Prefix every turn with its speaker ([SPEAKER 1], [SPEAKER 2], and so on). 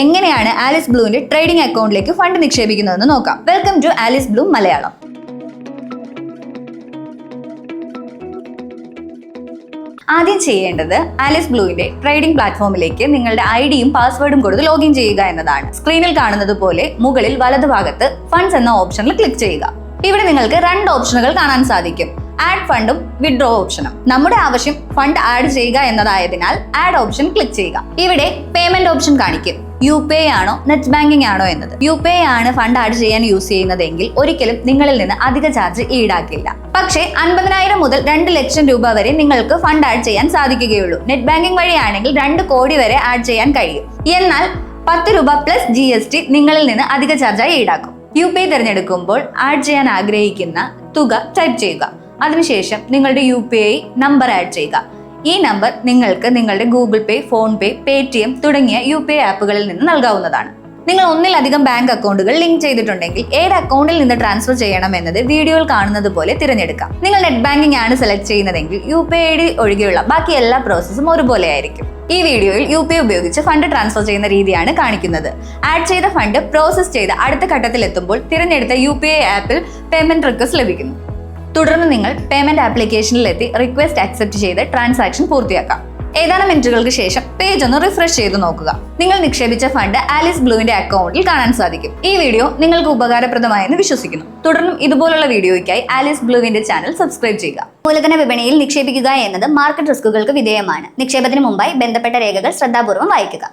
[SPEAKER 1] എങ്ങനെയാണ് ആലിസ് ബ്ലൂവിന്റെ ട്രേഡിംഗ് അക്കൗണ്ടിലേക്ക് ഫണ്ട് നിക്ഷേപിക്കുന്നതെന്ന് നോക്കാം. Welcome to Alice Blue Malayalam. ആദ്യം ചെയ്യേണ്ടത് ആലിസ് ബ്ലൂവിന്റെ ട്രേഡിംഗ് പ്ലാറ്റ്ഫോമിലേക്ക് നിങ്ങളുടെ ഐ ഡിയും പാസ്വേഡും കൊടുത്ത് ലോഗിൻ ചെയ്യുക എന്നതാണ്. സ്ക്രീനിൽ കാണുന്നത് പോലെ മുകളിൽ വലതുഭാഗത്ത് ഫണ്ട്സ് എന്ന ഓപ്ഷനിൽ ക്ലിക്ക് ചെയ്യുക. ഇവിടെ നിങ്ങൾക്ക് രണ്ട് ഓപ്ഷനുകൾ കാണാൻ സാധിക്കും. ആഡ് ഫണ്ടും വിഡ്രോ ഓപ്ഷനും. നമ്മുടെ ആവശ്യം ഫണ്ട് ആഡ് ചെയ്യുക എന്നതായതിനാൽ ആഡ് ഓപ്ഷൻ ക്ലിക്ക് ചെയ്യുക. ഇവിടെ പേയ്മെന്റ് ഓപ്ഷൻ കാണിക്കും. യു പി ആണോ നെറ്റ് ബാങ്കിംഗ് ആണോ എന്നത്? യു പി ആണ് ഫണ്ട് ആഡ് ചെയ്യാൻ യൂസ് ചെയ്യുന്നതെങ്കിൽ ഒരിക്കലും നിങ്ങളിൽ നിന്ന് അധിക ചാർജ് ഈടാക്കില്ല. പക്ഷേ അൻപതിനായിരം മുതൽ രണ്ട് ലക്ഷം രൂപ വരെ നിങ്ങൾക്ക് ഫണ്ട് ആഡ് ചെയ്യാൻ സാധിക്കുകയുള്ളൂ. നെറ്റ് ബാങ്കിംഗ് വഴിയാണെങ്കിൽ രണ്ട് കോടി വരെ ആഡ് ചെയ്യാൻ കഴിയും. എന്നാൽ പത്ത് രൂപ പ്ലസ് ജി എസ് ടി നിങ്ങളിൽ നിന്ന് അധിക ചാർജായി ഈടാക്കും. യു പി ഐ തിരഞ്ഞെടുക്കുമ്പോൾ ആഡ് ചെയ്യാൻ ആഗ്രഹിക്കുന്ന തുക ടൈപ്പ് ചെയ്യുക. അതിനുശേഷം നിങ്ങളുടെ U P I number add ചെയ്യുക. ഈ നമ്പർ നിങ്ങൾക്ക് നിങ്ങളുടെ Google Pay PhonePe Paytm തുടങ്ങിയ യു പി ഐ ആപ്പുകളിൽ നിന്ന് നൽകാവുന്നതാണ്. നിങ്ങൾ ഒന്നിലധികം ബാങ്ക് അക്കൗണ്ടുകൾ ലിങ്ക് ചെയ്തിട്ടുണ്ടെങ്കിൽ ഏത് അക്കൗണ്ടിൽ നിന്ന് ട്രാൻസ്ഫർ ചെയ്യണം എന്നത് വീഡിയോയിൽ കാണുന്നത് പോലെ തിരഞ്ഞെടുക്കാം. നിങ്ങൾ നെറ്റ് ബാങ്കിംഗ് ആണ് സെലക്ട് ചെയ്യുന്നതെങ്കിൽ യു പി ഐ ഡി ഒഴികെയുള്ള ബാക്കി എല്ലാ പ്രോസസ്സും ഒരുപോലെ ആയിരിക്കും. ഈ വീഡിയോയിൽ യു പി ഉപയോഗിച്ച് ഫണ്ട് ട്രാൻസ്ഫർ ചെയ്യുന്ന രീതിയാണ് കാണിക്കുന്നത്. ആഡ് ചെയ്ത ഫണ്ട് പ്രോസസ് ചെയ്ത് അടുത്ത ഘട്ടത്തിൽ എത്തുമ്പോൾ തിരഞ്ഞെടുത്ത യു പി ഐ ആപ്പിൽ പേയ്മെന്റ് റിക്വസ്റ്റ് ലഭിക്കുന്നു. തുടർന്ന് നിങ്ങൾ പേയ്മെന്റ് ആപ്ലിക്കേഷനിൽ എത്തി റിക്വസ്റ്റ് അക്സെപ്റ്റ് ചെയ്ത് ട്രാൻസാക്ഷൻ പൂർത്തിയാക്കാം. ഏതാനും മിനിറ്റുകൾക്ക് ശേഷം പേജ് ഒന്ന് റിഫ്രഷ് ചെയ്ത് നോക്കുക. നിങ്ങൾ നിക്ഷേപിച്ച ഫണ്ട് ആലിസ് ബ്ലൂവിന്റെ അക്കൗണ്ടിൽ കാണാൻ സാധിക്കും. ഈ വീഡിയോ നിങ്ങൾക്ക് ഉപകാരപ്രദമായെന്ന് വിശ്വസിക്കുന്നു. തുടർന്നും ഇതുപോലുള്ള വീഡിയോയ്ക്കായി ആലിസ് ബ്ലൂവിന്റെ ചാനൽ സബ്സ്ക്രൈബ് ചെയ്യുക. മൂലധന വിപണിയിൽ നിക്ഷേപിക്കുക എന്നത് മാർക്കറ്റ് റിസ്കുകൾക്ക് വിധേയമാണ്. നിക്ഷേപത്തിന് മുമ്പായി ബന്ധപ്പെട്ട രേഖകൾ ശ്രദ്ധാപൂർവം വായിക്കുക.